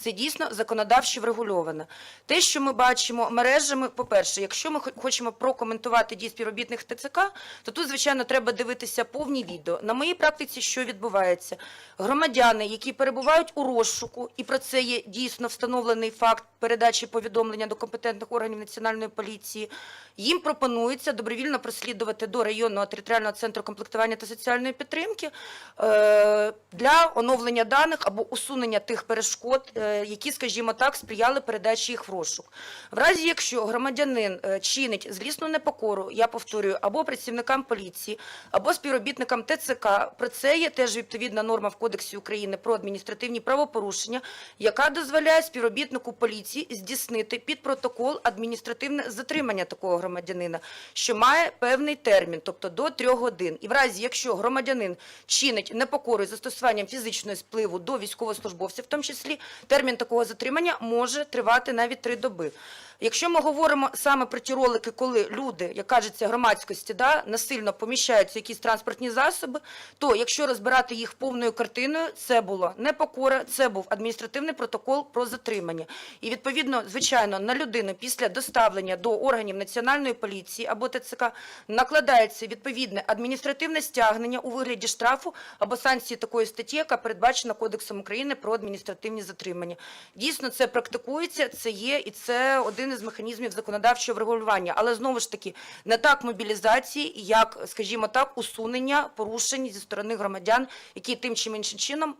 Це дійсно законодавчо врегульовано. Те, що ми бачимо мережами, по-перше, якщо ми хочемо прокоментувати дії співробітних ТЦК, то тут, звичайно, треба дивитися повні відео. На моїй практиці, що відбувається? Громадяни, які перебувають у розшуку, і про це є дійсно встановлений факт передачі повідомлення до компетентних органів національної поліції, їм пропонується добровільно прослідувати до районного територіального центру комплектування та соціальної підтримки е, для оновлення даних або усунення тих перешкод, е, які, скажімо так, сприяли передачі їх в розшук. В разі, якщо громадянин е, чинить злісну непокору, я повторюю, або працівникам поліції, або співробітникам ТЦК, про це є теж відповідна норма в Кодексі України про адміністративні правопорушення, яка дозволяє співробітнику поліції здійснити під протокол адміністративне затримання такого громадянина, що має певний термін, тобто до трьох годин. І в разі, якщо громадянин чинить непокору застосуванням фізичної спливу до військовослужбовців, в тому числі термін такого затримання може тривати навіть три доби. Якщо ми говоримо саме про ті ролики, коли люди, як кажеться, громадськості, да, насильно поміщаються якісь транспортні засоби, то якщо розбирати їх повною картиною, це було непокора, це був адміністративний протокол про затримання. І відповідно, звичайно, на людину після доставлення до органів національної поліції або ТЦК накладається відповідне адміністративне стягнення у вигляді штрафу або санкції такої статті, яка передбачена Кодексом України про адміністративні затримання. Дійсно, це практикується, це є, і це один із механізмів законодавчого врегулювання. Але знову ж таки, не так мобілізації, як, скажімо так, усунення порушень зі сторони громадян, які тим чи іншим чином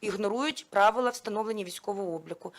ігнорують правила встановлення військового обліку.